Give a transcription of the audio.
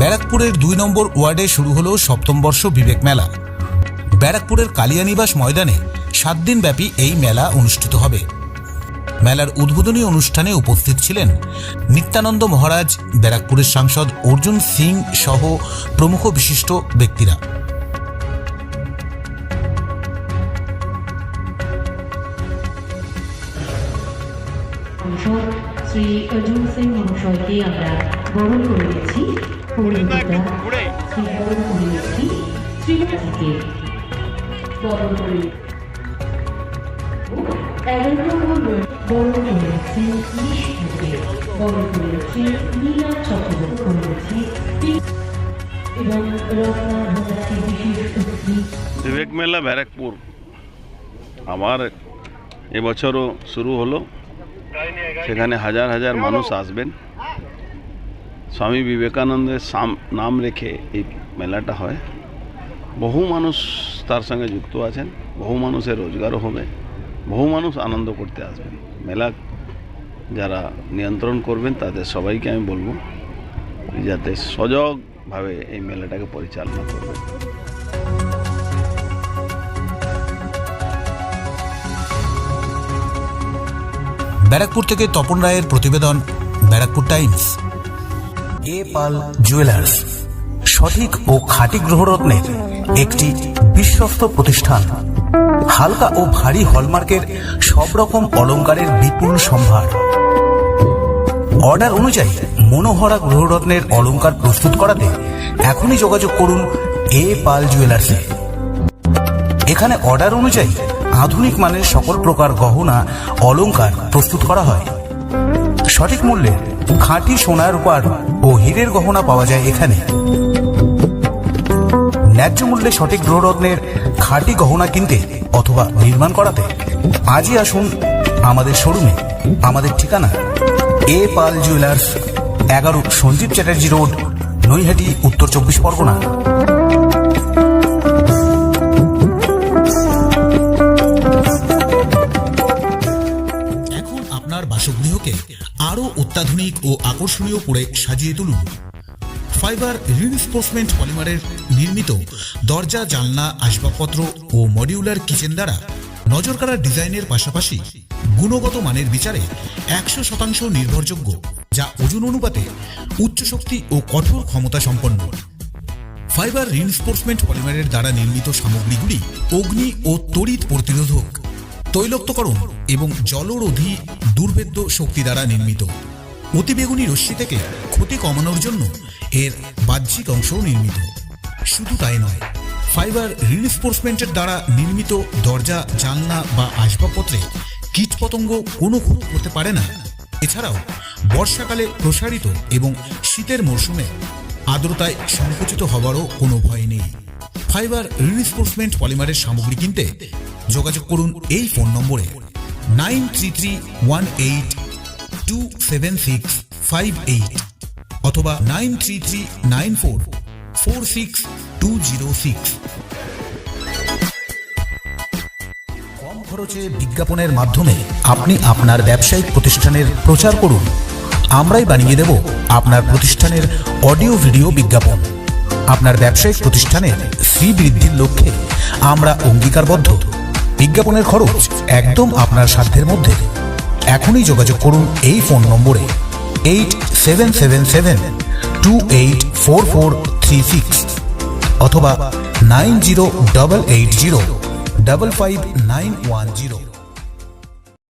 ব্যারাকপুরের দুই নম্বর ওয়ার্ডে শুরু হলো সপ্তম বর্ষ বিবেক মেলা। ব্যারাকপুরের কালিয়ানিবাস ময়দানে সাত দিন ব্যাপী এই মেলা অনুষ্ঠিত হবে। মেলার উদ্বোধনী অনুষ্ঠানে উপস্থিত ছিলেন নিত্যানন্দ মহারাজ, ব্যারাকপুরের সাংসদ অর্জুন সিং সহ প্রমুখ বিশিষ্ট ব্যক্তিরা। শ্রী অর্জুন সিং মহাশয়কে আমরা বরণ করে নিচ্ছি। অতিথি বিবেক মেলা ব্যারাকপুর। আমার এবছরও শুরু হলো। সেখানে হাজার হাজার মানুষ আসবেন। স্বামী বিবেকানন্দের নাম রেখে এই মেলাটা হয়। বহু মানুষ তার সঙ্গে যুক্ত আছেন, বহু মানুষের রোজগারও হবে, বহু মানুষ আনন্দ করতে আসবেন। মেলা যারা নিয়ন্ত্রণ করবেন, তাদের সবাইকে আমি বলব যাতে সজগভাবে এই মেলাটাকে পরিচালনা করবেন ব্যারাকপুর থেকে তপন রায়ের প্রতিবেদন, Barrackpore times. A Pal jewellers. সঠিক ও খাঁটি গ্রহরত্নের একটি বিশ্বস্ত প্রতিষ্ঠান। হালকা ও ভারী হলমার্কের সব রকম অলংকারের বিপুল সম্ভার। অর্ডার অনুযায়ী মনোহরা গ্রহরত্নের অলংকার প্রস্তুত করাতে এখনই যোগাযোগ করুন এ পাল জুয়েলার্সে। এখানে অর্ডার অনুযায়ী আধুনিক মানের সকল প্রকার গহনা, অলঙ্কার প্রস্তুত করা হয়। সঠিক মূল্যে খাঁটি সোনার রূপার ও হীরের গহনা পাওয়া যায় এখানে। ন্যায্য মূল্যে সঠিক গ্রহরত্নের খাঁটি গহনা কিনতে অথবা নির্মাণ করাতে আজই আসুন আমাদের শোরুমে। আমাদের ঠিকানা, এ পাল জুয়েলার্স, এগারো সঞ্জীব চ্যাটার্জি রোড, নৈহাটি, উত্তর চব্বিশ পরগনা। অত্যাধুনিক ও আকর্ষণীয় করে সাজিয়ে তুলুন। ফাইবার রিইনফোর্সমেন্ট পলিমারের নির্মিত দরজা, জানলা, আসবাবপত্র ও মডিউলার কিচেন দ্বারা নজরকাড়া ডিজাইনের পাশাপাশি গুণগত মানের বিচারে একশো শতাংশ নির্ভরযোগ্য, যা ওজন অনুপাতে উচ্চ শক্তি ও কঠোর ক্ষমতা সম্পন্ন। ফাইবার রিইনফোর্সমেন্ট পলিমারের দ্বারা নির্মিত সামগ্রীগুলি অগ্নি ও তড়িৎ প্রতিরোধক। তৈলক্তকরণ এবং জলরোধী দুর্ভেদ্য শক্তি দ্বারা নির্মিত। অতিবেগুনি রশ্মি থেকে ক্ষতি কমানোর জন্য এর বাহ্যিক অংশও নির্মিত। শুধু তাই নয়, ফাইবার রিইনফোর্সমেন্টের দ্বারা নির্মিত দরজা, জানলা বা আসবাবপত্রে কীটপতঙ্গ কোনো ক্ষতি করতে পারে না। এছাড়াও, বর্ষাকালে প্রসারিত এবং শীতের মরশুমে আর্দ্রতায় সংকুচিত হওয়ারও কোনো ভয় নেই। ফাইবার রিইনফোর্সমেন্ট পলিমারের সামগ্রী কিনতে যোগাযোগ করুন এই ফোন নম্বরে। Nine three three one eight two seven six five eight অথবা nine three three nine four four six two zero six. কম খরচে বিজ্ঞাপনের মাধ্যমে আপনি আপনার ব্যবসায়িক প্রতিষ্ঠানের প্রচার করুন। আমরাই বানিয়ে দেব আপনার প্রতিষ্ঠানের অডিও ভিডিও বিজ্ঞাপন। আপনার ব্যবসায়িক প্রতিষ্ঠানের শ্রী বৃদ্ধির লক্ষ্যে আমরা অঙ্গীকারবদ্ধ। বিজ্ঞাপনের খরচ একদম আপনার সাধ্যের মধ্যে। এখনই যোগাযোগ করুন এই ফোন নম্বরে eight seven seven seven two eight four four three six অথবা nine zero double eight zero double five nine one zero.